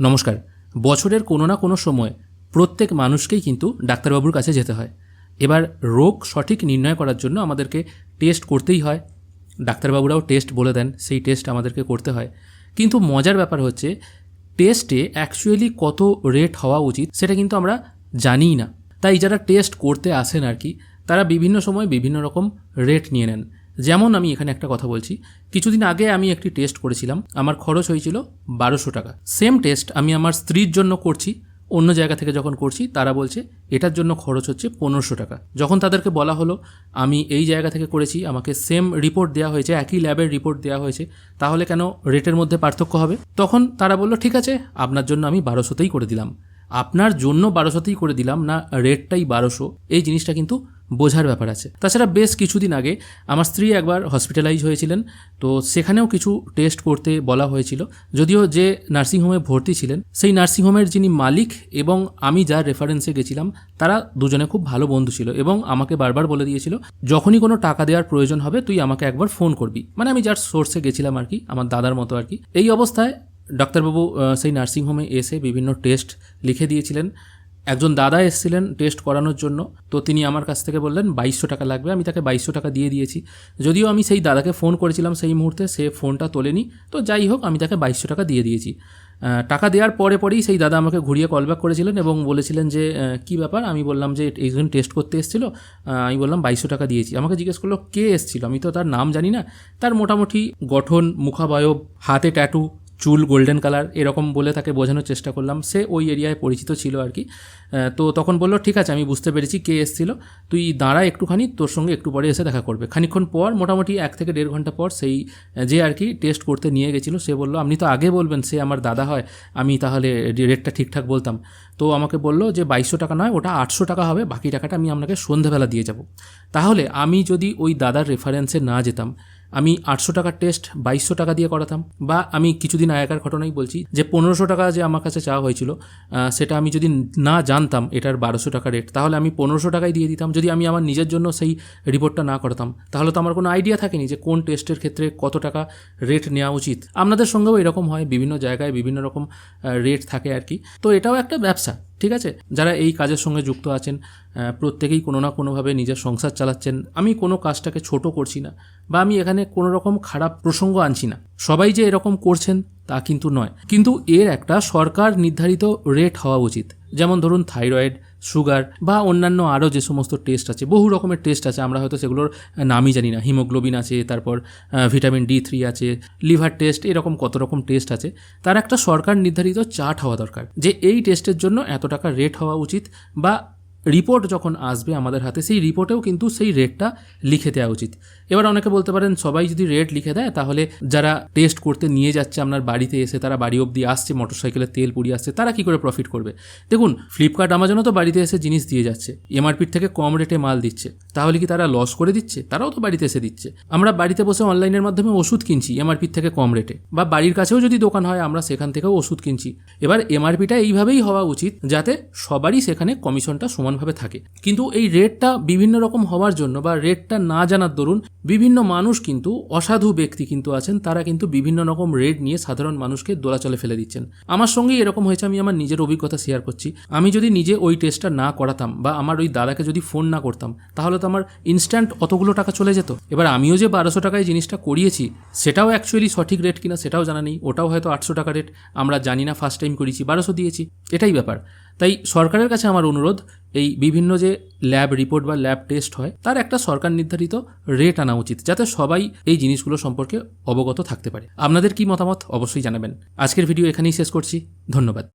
নমস্কার। বছরের কোনো না কোনো সময় প্রত্যেক মানুষকেই কিন্তু ডাক্তারবাবুর কাছে যেতে হয়। এবার রোগ সঠিক নির্ণয় করার জন্য আমাদেরকে টেস্ট করতেই হয়। ডাক্তারবাবুরাও টেস্ট বলে দেন, সেই টেস্ট আমাদেরকে করতে হয়। কিন্তু মজার ব্যাপার হচ্ছে, টেস্টে অ্যাকচুয়ালি কত রেট হওয়া উচিত সেটা কিন্তু আমরা জানিই না। তাই যারা টেস্ট করতে আসেন আর কি, তারা বিভিন্ন সময় বিভিন্ন রকম রেট নিয়ে নেন। যেমন আমি এখানে একটা কথা বলছি, কিছুদিন আগে আমি একটি টেস্ট করেছিলাম, আমার খরচ হয়েছিল বারোশো টাকা। সেম টেস্ট আমি আমার স্ত্রীর জন্য করছি, অন্য জায়গা থেকে যখন করছি, তারা বলছে এটার জন্য খরচ হচ্ছে পনেরোশো টাকা। যখন তাদেরকে বলা হলো, আমি এই জায়গা থেকে করেছি, আমাকে সেম রিপোর্ট দেওয়া হয়েছে, একই ল্যাবের রিপোর্ট দেওয়া হয়েছে, তাহলে কেন রেটের মধ্যে পার্থক্য হবে? তখন তারা বলল, ঠিক আছে, আপনার জন্য আমি বারোশোতেই করে দিলাম। আপনার জন্য বারোশোতেই করে দিলাম না রেটটাই বারোশো। এই জিনিসটা কিন্তু বোঝার ব্যাপার আছে। তাছাড়া বেশ কিছুদিন আগে আমার স্ত্রী একবার হসপিটালাইজ হয়েছিলেন, তো সেখানেও কিছু টেস্ট করতে বলা হয়েছিল। যদিও যে নার্সিংহোমে ভর্তি ছিলেন, সেই নার্সিংহোমের যিনি মালিক এবং আমি যার রেফারেন্সে গেছিলাম, তারা দুজনে খুব ভালো বন্ধু ছিল এবং আমাকে বারবার বলে দিয়েছিল, যখনই কোনো টাকা দেওয়ার প্রয়োজন হবে, তুই আমাকে একবার ফোন করবি। মানে আমি যার সোর্সে গেছিলাম আর কি, আমার দাদার মতো আর কি। এই অবস্থায় ডাক্তারবাবু সেই নার্সিংহোমে এসে বিভিন্ন টেস্ট লিখে দিয়েছিলেন। একজন দাদা এসেছিলেন টেস্ট করানোর জন্য, তো তিনি আমার কাছ থেকে বললেন, বাইশশো টাকা লাগবে, আমি তাকে বাইশশো টাকা দিয়ে দিয়েছি। যদিও আমি সেই দাদাকে ফোন করেছিলাম সেই মুহূর্তে, সে ফোনটা তোলেনি, তো যাই হোক, আমি তাকে বাইশশো টাকা দিয়ে দিয়েছি। টাকা দেওয়ার পরে পরেই সেই দাদা আমাকে ঘুরিয়ে কলব্যাক করেছিলেন এবং বলেছিলেন যে কী ব্যাপার? আমি বললাম যে একজন টেস্ট করতে এসেছিল। আমি বললাম, বাইশশো টাকা দিয়েছি। আমাকে জিজ্ঞেস করল, কে এসেছিল? আমি তো তার নাম জানি না। তার মোটামুটি গঠন, মুখাবয়ব, হাতে ট্যাটু চুল গোল্ডেন কালার এরকম বলে তাকে বোঝানোর চেষ্টা করলাম। সে ওই এরিয়ায় পরিচিত ছিল আর কি। তো তখন বলল, ঠিক আছে, আমি বুঝতে পেরেছি কে এসেছিল। তুই দাঁড়া একটুখানি, তোর সঙ্গে একটু পরে এসে দেখা করবে। খানিকক্ষণ পর, মোটামুটি এক থেকে দেড় ঘণ্টা পর সেই যে আর কি টেস্ট করতে নিয়ে গেছিল, সে বলল, আপনি তো আগে বলবেন সে আমার দাদা হয়, আমি তাহলে রেটটা ঠিকঠাক বলতাম। তো আমাকে বলল যে, বাইশশো টাকা নয়, ওটা আটশো টাকা হবে, বাকি টাকাটা আমি আপনাকে সন্ধেবেলা দিয়ে যাব। তাহলে আমি যদি ওই দাদার রেফারেন্সে না যেতাম আমি আটশো টাকার টেস্ট বাইশশো টাকা দিয়ে করাতাম বা আমি কিছুদিন আগেকার ঘটনাই বলছি যে পনেরোশো টাকা যে আমার কাছে চাওয়া হয়েছিল সেটা আমি যদি না জানতাম এটার বারোশো টাকা রেট তাহলে আমি পনেরোশো টাকাই দিয়ে দিতাম। যদি আমি আমার নিজের জন্য সেই রিপোর্টটা না করতাম, তাহলে তো আমার কোনো আইডিয়া থাকেনি যে কোন টেস্টের ক্ষেত্রে কত টাকা রেট নেওয়া উচিত। আপনাদের সঙ্গেও এরকম হয়, বিভিন্ন জায়গায় বিভিন্ন রকম রেট থাকে আর কি। তো এটাও একটা ব্যবসা। ঠিক আছে? যারা এই কাজের সঙ্গে যুক্ত আছেন প্রত্যেকেই কোনো না কোনোভাবে নিজের সংসার চালাচ্ছেন। আমি কোনো কাজটাকে ছোট করছি না বা আমি এখানে কোনো রকম খারাপ প্রসঙ্গ আনছি না। সবাই যে এরকম করছেন তা কিন্তু নয়। কিন্তু এর একটা সরকার নির্ধারিত রেট হওয়া উচিত। যেমন ধরুন থাইরয়েড সুগার বা অন্যান্য আরও যে সমস্ত টেস্ট আছে, বহু রকমের টেস্ট আছে, আমরা হয়তো সেগুলোর নামই জানি না। হিমোগ্লোবিন আছে, তারপর ভিটামিন ডি থ্রি আছে লিভার টেস্ট এরকম কত রকম টেস্ট আছে, তার একটা সরকার নির্ধারিত চার্ট হওয়া দরকার। যে এই টেস্টের জন্য এত টাকা রেট হওয়া উচিত বা রিপোর্ট যখন আসবে আমাদের হাতে, সেই রিপোর্টেও কিন্তু সেই রেটটা লিখে দেওয়া উচিত। এবার অনেকে বলতে পারেন, সবাই যদি রেট লিখে দেয়, তাহলে যারা টেস্ট করতে নিয়ে যাচ্ছে, আপনার বাড়িতে এসে তারা বাড়ি অবধি আসছে মোটরসাইকেলে তেল পুড়িয়ে আসছে, তারা কি করে প্রফিট করবে? দেখুন ফ্লিপকার্ট আমাজনও তো বাড়িতে এসে জিনিস দিয়ে যাচ্ছে এমআরপির থেকে কম রেটে মাল দিচ্ছে, তাহলে কি তারা লস করে দিচ্ছে? তারাও তো বাড়িতে এসে দিচ্ছে। আমরা বাড়িতে বসে অনলাইনের মাধ্যমে ওষুধ কিনছি এমআরপির থেকে কম রেটে বা বাড়ির কাছেও যদি দোকান হয়, আমরা সেখান থেকেও ওষুধ কিনছি। এবার এমআরপিটা এইভাবেই হওয়া উচিত, যাতে সবারই সেখানে কমিশনটা সমানভাবে থাকে। কিন্তু এই রেটটা বিভিন্ন রকম হওয়ার জন্য বা রেটটা না জানার দরুন বিভিন্ন মানুষ কিন্তু, অসাধু ব্যক্তি কিন্তু আছেন, তারা কিন্তু বিভিন্ন রকম রেট নিয়ে সাধারণ মানুষকে দোলাচলে ফেলে দিচ্ছেন। আমার সঙ্গেই এরকম হয়েছে, আমি আমার নিজের অভিজ্ঞতা শেয়ার করছি। আমি যদি নিজে ওই টেস্টটা না করাতাম বা আমার ওই দাদাকে যদি ফোন না করতাম, তাহলে তো আমার ইনস্ট্যান্ট অতগুলো টাকা চলে যেত। এবার আমিও যে বারোশো টাকায় জিনিসটা করিয়েছি, সেটাও অ্যাকচুয়ালি সঠিক রেট কিনা সেটাও জানা নেই, ওটাও হয়তো আটশো টাকা রেট আমরা জানি না ফার্স্ট টাইম করেছি, বারোশো দিয়েছি, এটাই ব্যাপার। তাই সরকারের কাছে আমার অনুরোধ, এই বিভিন্ন যে ল্যাব রিপোর্ট বা ল্যাব টেস্ট হয়, তার একটা সরকার নির্ধারিত রেট আনা উচিত, যাতে সবাই এই জিনিসগুলো সম্পর্কে অবগত থাকতে পারে। আপনাদের কি মতামত? অবশ্যই জানাবেন। আজকের ভিডিও এখানেই শেষ করছি। ধন্যবাদ।